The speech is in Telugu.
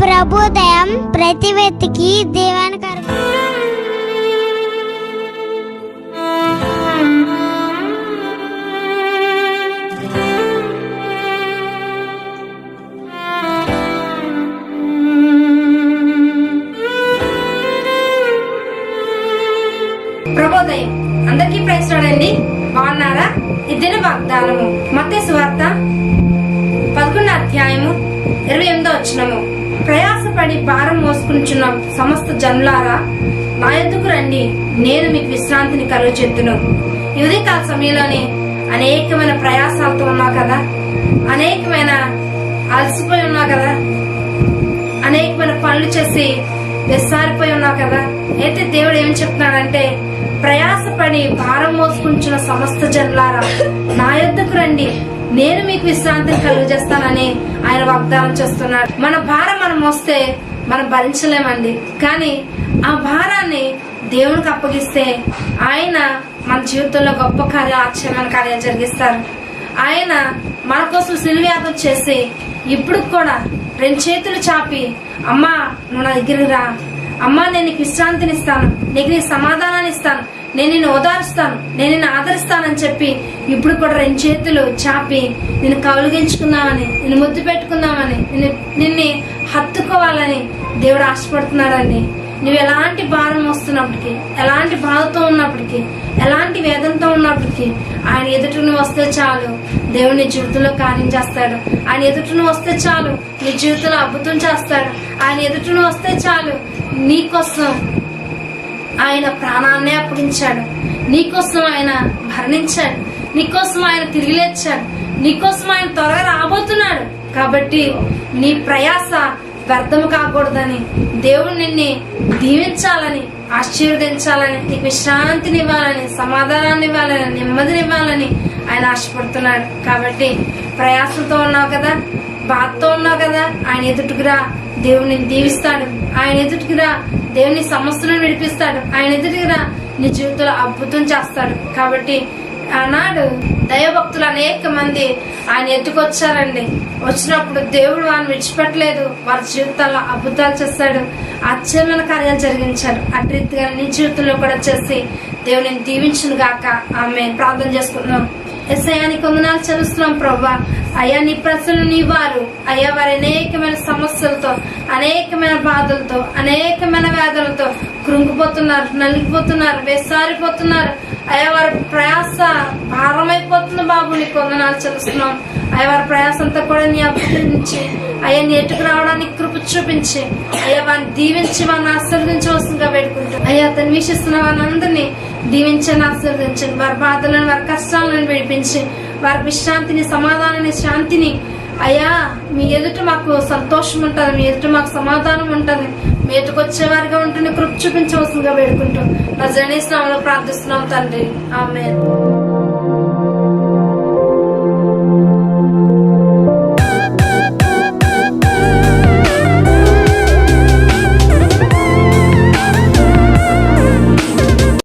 ప్రభుదయం ప్రతి వ్యక్తికి దీవెనకరం ప్రభోదయం. అందరికీ ప్రైస్ చూడండి బాగున్నారా? ఇద్దరు వాగ్దానము మత్తే సువార్త ఇరవై ఎనిమిదో వచ్చినము ప్రయాసపడి భారం మోసుకుంటున్న సమస్త జనులారా నా ఎద్దుకు రండి. నేను మీకు విశ్రాంతిని కలుగు చెత్తును కాల సమయంలోనే అనేకమైన ప్రయాసాలతో ఉన్నావు కదా? అనేకమైన అలసిపోయి ఉన్నావు కదా? అనేకమైన పనులు చేసి విస్సారిపోయి ఉన్నావు కదా? అయితే దేవుడు ఏం చెప్తున్నాడంటే ప్రయాసపడి భారం మోసుకుంటున్న సమస్త జనులారా నా యొద్దకు రండి. నేను మీకు విశ్రాంతిని కలుగజేస్తానని ఆయన వాగ్దానం చేస్తున్నాడు. మన భారం మనం వస్తే మనం భరించలేమండి. కానీ ఆ భారాన్ని దేవునికి అప్పగిస్తే ఆయన మన జీవితంలో గొప్ప కార్యం ఆశ్చర్యమైన కార్యాలు జరిగిస్తారు. ఆయన మన కోసం సిల్వ్యాగం చేసి ఇప్పుడు కూడా రెండు చేతులు చాపి అమ్మా నువ్వు నా దగ్గరికి రా. అమ్మా నేను నీకు విశ్రాంతిని ఇస్తాను నీకు నీ సమాధానాన్ని ఇస్తాను. నేను నిన్ను ఓదారుస్తాను. నేను నిన్ను ఆదరిస్తానని చెప్పి ఇప్పుడు కూడా రెండు చేతులు చాపి నిన్ను కౌలుగించుకుందామని నిన్ను ముద్దు పెట్టుకుందామని నిన్ను నిన్ను హత్తుకోవాలని దేవుడు ఆశపడుతున్నాడండి. నువ్వు ఎలాంటి భారం వస్తున్నప్పటికీ ఎలాంటి బాధతో ఉన్నప్పటికీ ఎలాంటి వేదంతో ఉన్నప్పటికీ ఆయన ఎదుటిని వస్తే చాలు. దేవుడు నీ జీవితంలో కార్యం చేస్తాడు. ఆయన ఎదుటను వస్తే చాలు. నీ జీవితంలో అద్భుతం చేస్తాడు. ఆయన ఎదుటను వస్తే చాలు. నీకోసం ఆయన ప్రాణాన్నే అప్పగించాడు. నీకోసం ఆయన మరణించాడు. నీకోసం ఆయన తిరిగి లేచాడు. నీకోసం ఆయన త్వరగా రాబోతున్నాడు. కాబట్టి నీ ప్రయాస వ్యర్థము కాకూడదని దేవుడు నిన్ను దీవించాలని ఆశీర్వదించాలని నీకు విశ్రాంతిని ఇవ్వాలని సమాధానాన్ని ఇవ్వాలని నెమ్మదిని ఇవ్వాలని ఆయన ఆశపడుతున్నాడు. కాబట్టి ప్రయాసంతో ఉన్నావు కదా బాధతో ఉన్నావు కదా ఆయన ఎదుటికిరా దేవుడిని దీవిస్తాడు. ఆయన ఎదుటికిరా దేవుని సమస్యలను విడిపిస్తాడు. ఆయన ఎదురుగా నీ జీవితంలో అద్భుతం చేస్తాడు. కాబట్టి ఆనాడు దైవభక్తులు అనేక మంది ఆయన ఎత్తుకొచ్చారండి వచ్చినప్పుడు దేవుడు వారిని విడిచిపెట్టలేదు. వారి జీవితాల్లో అద్భుతాలు చేస్తాడు ఆశ్చర్యమైన కార్యాలు జరిగించాడు అటు రీతిగా నీ జీవితంలో కూడా చేసి దేవుని దీవించును గాక. ఆమె ప్రార్థన చేసుకుంటున్నాం ఎస్ఐయాని కొందనాలు చదువుతున్నాం ప్రభా అయ్యా నీ ప్రశ్నలు నీ వారు అయ్యా వారి అనేకమైన సమస్యలతో అనేకమైన బాధలతో అనేక తీవ్రమైన వ్యాధులతో కృంగిపోతున్నారు నలిగిపోతున్నారు వేసారిపోతున్నారు. అయ్యా వారి ప్రయాస భారమైపోతుంది బాబు నీ కొందనాలు చదువుతున్నాం అయ్యా వారి ప్రయాస అంతా కూడా నీ అభివృద్ధి అయ్యా నేటుకు రావడానికి కృప చూపించి. అయ్యా వారిని దీవించి వారిని ఆశీర్వదించవలసిందిగా వేడుకుంటాం అయ్యా అతను వీక్షిస్తున్న వారిని దీవించని ఆశీర్వదించండి. వారి బాధలను వారి కష్టాలను విడిపించి వారి విశ్రాంతిని సమాధానాన్ని శాంతిని అయ్యా మీ ఎదుట మాకు సంతోషం ఉంటుంది మీ ఎదుట మాకు సమాధానం ఉంటుంది మీ ఎదుటికి వచ్చేవారిగా ఉంటుంది కృప చూపించవలసిందిగా వేడుకుంటూ. నా జనీస్నామంలో ప్రార్థిస్తున్నాం తండ్రి. ఆమె